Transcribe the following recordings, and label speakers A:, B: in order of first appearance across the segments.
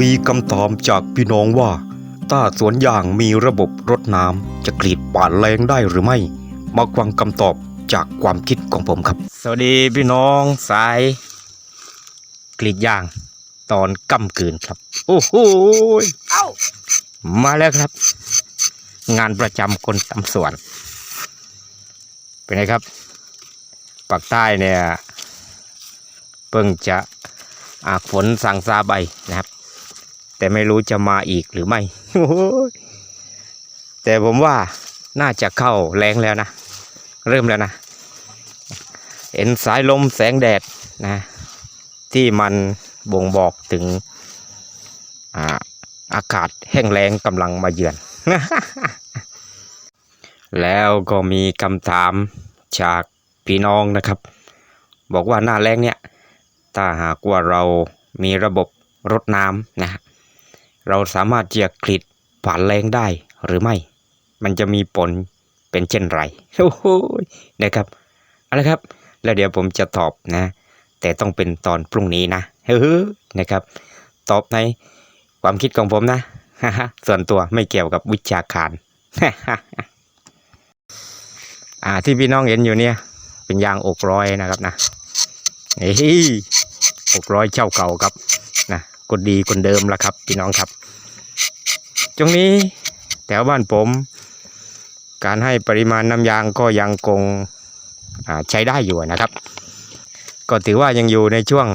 A: มีคำถามจากพี่น้องว่า ถ้าสวนยางมีระบบรดน้ำจะกรีดป่านแรงได้หรือไม่ มาฟังคำตอบจากความคิดของผมครับ สวัสดีพี่น้องสาย กรีดยาง ตอนกำกืนครับ โอ้โห
B: เอ้า
A: มาแล้วครับ งานประจำคนทำสวน เป็นไงครับปากใต้เนี่ย เพิ่งจะอาฝนสั่งซาใบนะครับ แต่ไม่รู้จะมาอีกหรือไม่ แต่ผมว่าน่าจะเข้าแรงแล้วนะ เริ่มแล้วนะ เห็นสายลมแสงแดดนะ ที่มันบ่งบอกถึงอาอากาศแห้งแล้งกำลังมาเยือน แล้วก็มีคำถามจากพี่น้องนะครับ บอกว่าหน้าแรงเนี่ย ถ้าหากว่าเรามีระบบรดน้ำนะฮะ เราสามารถที่จะกรีดผ่านแรงได้หรือไม่ มันจะมีผลเป็นเช่นไรโอ้โหนะครับเอาละครับ แล้วเดี๋ยวผมจะตอบนะ แต่ต้องเป็นตอนพรุ่งนี้นะเฮ้อนะครับ ตอบในความคิดของผมนะ ส่วนตัวไม่เกี่ยวกับวิชาการอ่าที่พี่น้องเห็นอยู่เนี่ย เป็นยางอกร้อยนะครับนะเฮ้ยอกร้อยเจ้าเก่าครับ คนดีคนเดิมละครับพี่น้องครับ ตรงนี้แถวบ้านผม การให้ปริมาณน้ำยางก็ยังคงใช้ได้อยู่นะครับ ก็ถือว่ายังอยู่ในช่วง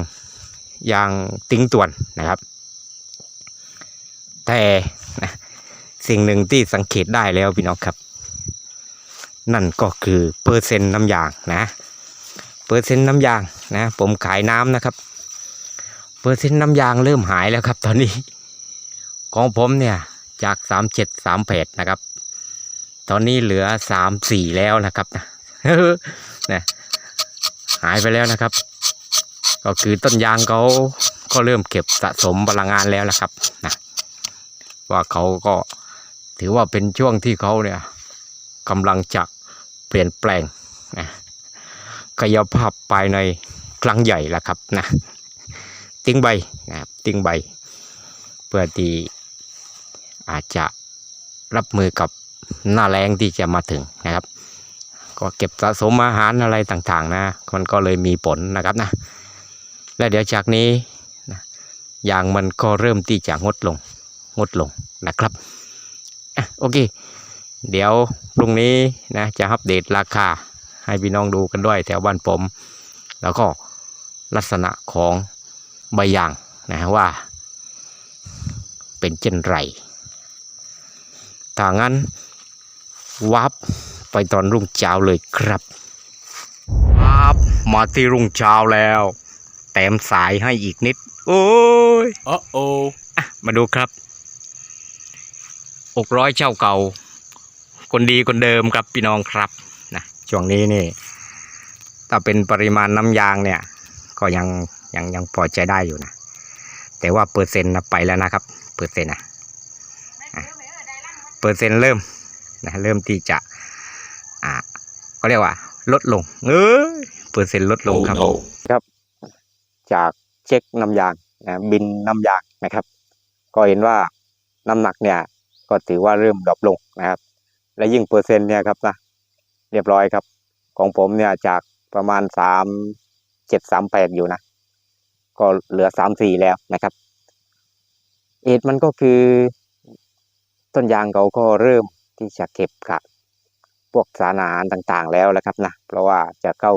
A: ยางติ้งต่วนนะครับ แต่สิ่งหนึ่งที่สังเกตได้แล้วพี่น้องครับ นั่นก็คือเปอร์เซ็นต์น้ำยางนะ เปอร์เซ็นต์น้ำยางนะ ผมขายน้ำนะครับ ปอร์เซ็นต์น้ำยางเริ่มหายแล้วครับตอนนี้ ของผมเนี่ยจากสามเจ็ดสามแปดนะครับ ตอนนี้เหลือสามสี่แล้วนะครับนะนะหายไปแล้วนะครับ ก็คือต้นยางเขาก็เริ่มเก็บสะสมพลังงานแล้วนะครับนะว่าเขาก็ถือว่าเป็นช่วงที่เขาเนี่ยกำลังจะเปลี่ยนแปลงนะกายภาพภายในครั้งใหญ่แล้วครับนะ ติ้งใบนะครับติ้งใบ เพื่อที่อาจจะรับมือกับหน้าแรงที่จะมาถึงนะครับ ก็เก็บสะสมอาหารอะไรต่างๆนะ มันก็เลยมีผลนะครับนะ และเดี๋ยวจากนี้นะยางมันก็เริ่มที่จะงดลง งดลงนะครับอะโอเค เดี๋ยวพรุ่งนี้นะจะอัปเดตราคาให้พี่น้องดูกันด้วยแถวบ้านผม แล้วก็ลักษณะของ ใบยางนะว่า เป็นเช่นไรถ้างั้นวับไปตอนรุ่งเช้าเลยครับวับมาที่รุ่งเช้าแล้ว แต้มสายให้อีกนิด โอ้ย
B: Uh oh.
A: อะมาดูครับอกร้อยเจ้าเก่า คนดีคนเดิมครับพี่น้องครับนะช่วงนี้นี่ถ้าเป็นปริมาณน้ำยางเนี่ย ก็ยัง ยังยังพอใจได้อยู่นะ แต่ว่าเปอร์เซ็นต์นะไปแล้วนะครับ เปอร์เซ็นต์นะอะเปอร์เซ็นต์เริ่มนะเริ่มที่จะอ่าเขาเรียกว่า ลดลง เออเปอร์เซ็นต์ลดลง
B: Oh
A: ครับ
B: no.
A: จากเช็คน้ำยางนะบินน้ำยางนะครับ ก็เห็นว่าน้ำหนักเนี่ยก็ถือว่าเริ่มดรอปลงนะครับ และยิ่งเปอร์เซ็นต์เนี่ยครับนะเรียบร้อยครับ ของผมเนี่ยจากประมาณสามเจ็ดสามแปดอยู่นะ ก็เหลือสามสี่แล้วนะครับเหตุมันก็คือต้นยางเขาก็เริ่มที่จะเก็บกับพวกสารอาหารต่างๆแล้วนะครับนะเพราะว่าจะเข้า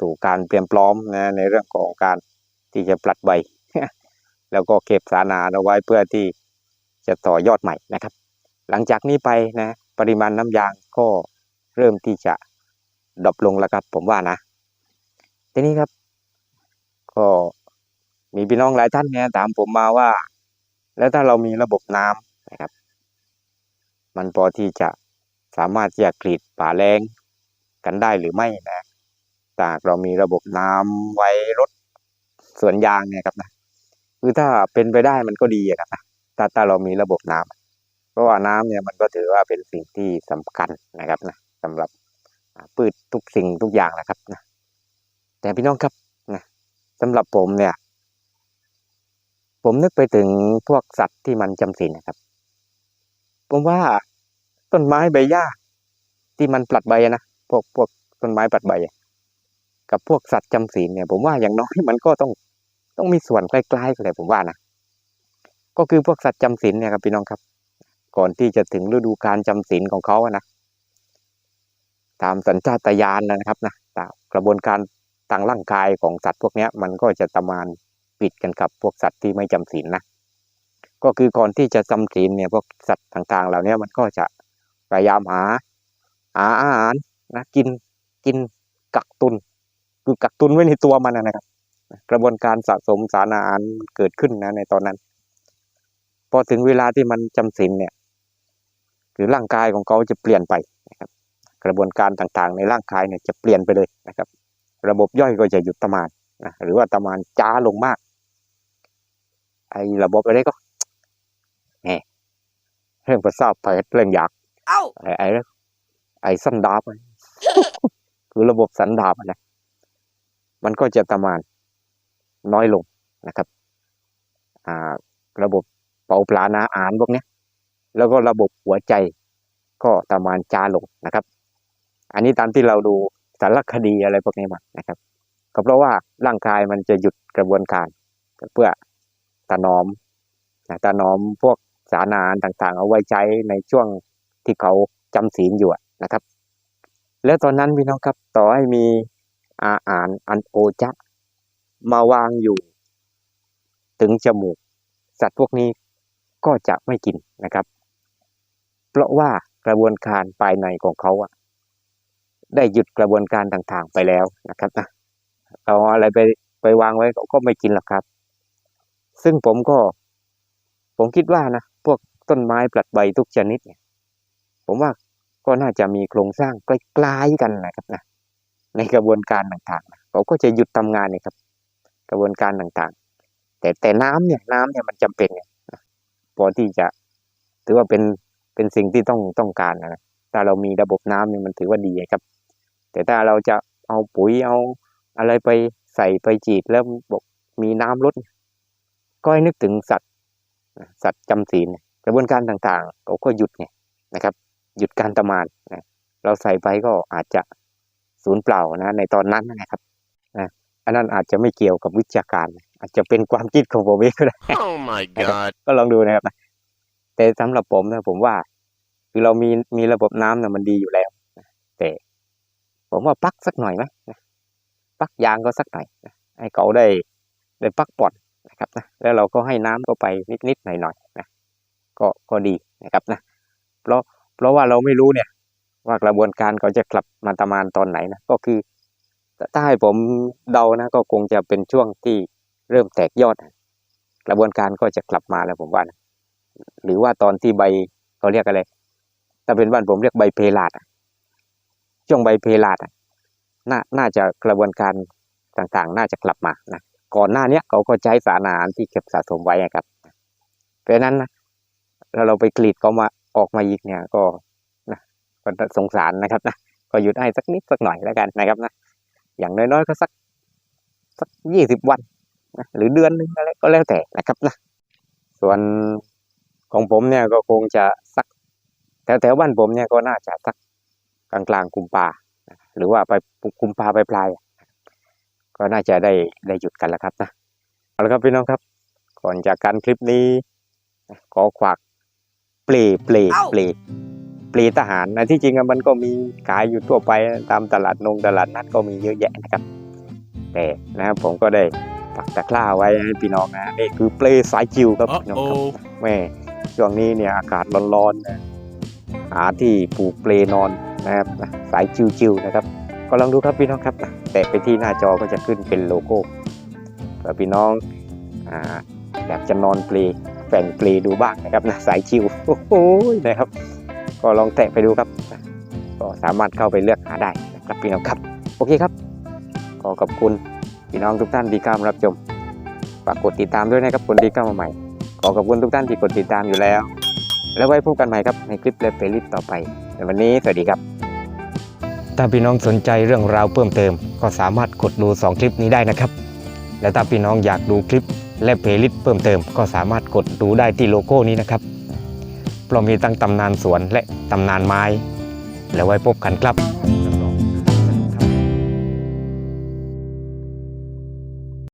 A: สู่การเตรียมพร้อมนะในเรื่องของการที่จะปลัดใบ แล้วก็เก็บสารอาหารเอาไว้เพื่อที่จะต่อยอดใหม่นะครับ หลังจากนี้ไปนะปริมาณน้ำยางก็เริ่มที่จะดรอปลงแล้วครับ ผมว่านะ ทีนี้ครับ ก็ มีพี่น้องหลายท่านเนี่ยถามผมมาว่า แล้วถ้าเรามีระบบน้ำนะครับ มันพอที่จะสามารถที่จะกรีดป่าแรงกันได้หรือไม่นะถ้าหากเรามีระบบน้ำไว้รดสวนยางเนี่ยครับนะคือถ้าเป็นไปได้มันก็ดีครับนะถ้าถ้าเรามีระบบน้ำเพราะว่าน้ำเนี่ยมันก็ถือว่าเป็นสิ่งที่สำคัญนะครับนะสำหรับพืชทุกสิ่งทุกอย่างนะครับนะแต่พี่น้องครับนะสำหรับผมเนี่ย ผมนึกไปถึงพวกสัตว์ที่มันจำศีลนะครับ ผมว่าต้นไม้ใบหญ้าที่มันปลัดใบนะพวกพวกต้นไม้ปลัดใบ กับพวกสัตว์จำศีลเนี่ย ผมว่าอย่างน้อยมันก็ต้องต้องมีส่วนใกล้ๆกันเลยผมว่านะก็คือพวกสัตว์จำศีลเนี่ยครับพี่น้องครับ ก่อนที่จะถึงฤดูการจำศีลของเขาอะนะตามสัญชาตญาณนะครับนะตามกระบวนการทางร่างกายของสัตว์พวกนี้มันก็จะประมาณ ปิดกันกับพวกสัตว์ที่ไม่จำศีลนะก็คือก่อนที่จะจำศีลเนี่ยพวกสัตว์ต่างๆ เหล่านี้มันก็จะพยายามหาหาอาหารนะกินกินกักตุนคือกักตุนไว้ในตัวมันนะครับ กระบวนการสะสมสารอาหารเกิดขึ้นนะในตอนนั้น พอถึงเวลาที่มันจำศีลเนี่ยคือร่างกายของเขาจะเปลี่ยนไปนะครับ กระบวนการต่างๆ ในร่างกายเนี่ยจะเปลี่ยนไปเลยนะครับ ระบบย่อยก็จะหยุดทำงานนะหรือว่าทำงานจ้าลงมาก ไอ้ระบบอะไรก็แหมเรื่องประสาทไปเรื่องอยาก
B: เอ้า
A: ไอ้ไอ้ไอ้สันดาบอะคือระบบสันดาบอะนะมันก็จะประมาณน้อยลงนะครับ อ่า ระบบเป่าปลานาอาหารพวกเนี้ยแล้วก็ระบบหัวใจก็ประมาณจ้าลงนะครับ อันนี้ตามที่เราดูสารคดีอะไรพวกนี้มานะครับ ก็เพราะว่าร่างกายมันจะหยุดกระบวนการ เพื่อ ถนอมนะถนอมพวกสารอาหารต่างๆ เอาไว้ใช้ในช่วงที่เขาจำศีลอยู่นะครับ แล้วตอนนั้นพี่น้องครับต่อให้มีอาหารอันโอจะมาวางอยู่ ถึงจมูก สัตว์พวกนี้ก็จะไม่กินนะครับ เพราะว่ากระบวนการภายในของเขาอะได้หยุดกระบวนการต่างๆไปแล้วนะครับนะเอาอะไรไปไปวางไว้เขาก็ไม่กินหรอกครับ ซึ่งผมก็ ผมคิดว่านะ พวกต้นไม้ปลัดใบทุกชนิดเนี่ย ผมว่าก็น่าจะมีโครงสร้างใกล้ๆกันนะครับนะ ในกระบวนการต่างๆนะเขาก็จะหยุดทำงานนี่ยครับ กระบวนการต่างๆ แต่แต่น้ำเนี่ยน้ำเนี่ยมันจำเป็นเนี่ยนะพอที่จะถือว่าเป็นเป็นสิ่งที่ต้องต้องการนะถ้าเรามีระบบน้ำเนี่ยมันถือว่าดีครับ แต่ถ้าเราจะเอาปุ๋ยเอาอะไรไปใส่ไปจีดแล้วบอกมีน้ำลด ก็ให้นึกถึงสัตว์นะสัตว์จำศีลเนี่ยกระบวนการต่างๆเขาก็หยุดไงนะครับ หยุดการทำงานนะเราใส่ไปก็อาจจะสูญเปล่านะ ในตอนนั้นนะครับนะอันนั้นอาจจะไม่เกี่ยวกับวิชาการ อาจจะเป็นความคิดของผมเองก็ได้
B: Oh my god.
A: ก็ลองดูนะครับนะแต่สำหรับผมนะผมว่า คือเรามีมีระบบน้ำนะมันดีอยู่แล้วนะแต่ ผมว่าปักสักหน่อยไหมนะปักยางก็สักหน่อยนะให้เขาได้ได้ปักป่อนนะครับนะ แล้วเราก็ให้น้ำเข้าไปนิดๆหน่อยๆนะก็ก็ดีนะครับนะเพราะเพราะว่าเราไม่รู้เนี่ยว่ากระบวนการเขาจะกลับมาประมาณตอนไหนนะก็คือถ้าให้ผมเดานะก็คงจะเป็นช่วงที่เริ่มแตกยอดนะกระบวนการก็จะกลับมาแล้วผมว่านะหรือว่าตอนที่ใบเขาเรียกอะไรถ้าเป็นบ้านผมเรียกใบเพลาดช่วงใบเพลาดน่าน่าจะกระบวนการต่างๆ น่าจะกลับมานะ ก่อนหน้าเนี้ยเขาก็ใช้สารอาหารที่เก็บสะสมไว้ครับเพราะนั้นนะแล้วเราไปกรีดเขามาออกมาอีกเนี่ยก็นะก็สงสารนะครับนะก็หยุดให้สักนิดสักหน่อยแล้วกันนะครับนะอย่างน้อยๆก็สักสักยี่สิบวันนะหรือเดือนหนึงอะไรก็แล้วแต่นะครับนะส่วนของผมเนี่ยก็คงจะสักแถวๆบ้านผมเนี่ยก็น่าจะสักกลางๆกุมภาหรือว่าไปกุมภาไปปลาย ก็น่าจะได้ได้หยุดกันแล้วครับนะเอาละครับพี่น้องครับ ก่อนจากการคลิปนี้ขอขวักเปลเปล
B: เอ้า
A: เปลเปลทหารนะที่จริงอะมันก็มีขายอยู่ทั่วไปตามตลาดนงตลาดนัดก็มีเยอะแยะนะครับ แต่นะครับผมก็ได้ปักตะกร้าไว้ให้พี่น้องนะนี่คือเปลสายจิวครับพี่น้องครับ
B: Uh-oh.
A: แม่ช่วงนี้เนี่ยอากาศร้อนๆนะหาที่ปลูกเปลนอนนะครับนะสายจิวๆนะครับ ก็ลองดูครับพี่น้องครับนะแตะไปที่หน้าจอก็จะขึ้นเป็นโลโก้เผื่อพี่น้องออยากจะนอนเปลแฝงเปลดูบ้างนะครับนะสายจิวโอ้โหนะครับ ก็ลองแตะไปดูครับ ก็สามารถเข้าไปเลือกหาได้นะครับพี่น้องครับ โอเคครับขอขอบคุณพี่น้องทุกท่านที่เข้ามารับชมฝากกดติดตามด้วยนะครับคนที่เข้ามาใหม่ ขอขอบคุณทุกท่านที่กดติดตามอยู่แล้ว แล้วไว้พบกันใหม่ครับในคลิปและเพลย์ลิสต์ต่อไปในวันนี้สวัสดีครับ ถ้าพี่น้องสนใจเรื่องราวเพิ่มเติม ก็สามารถกดดู 2 คลิปนี้ได้นะครับ และถ้าพี่น้องอยากดูคลิปและเพลย์ลิสต์เพิ่มเติม ก็สามารถกดดูได้ที่โลโก้นี้นะครับเพราะมีตั้งตำนานสวนและตำนานไม้ แล้วไว้พบกันครับ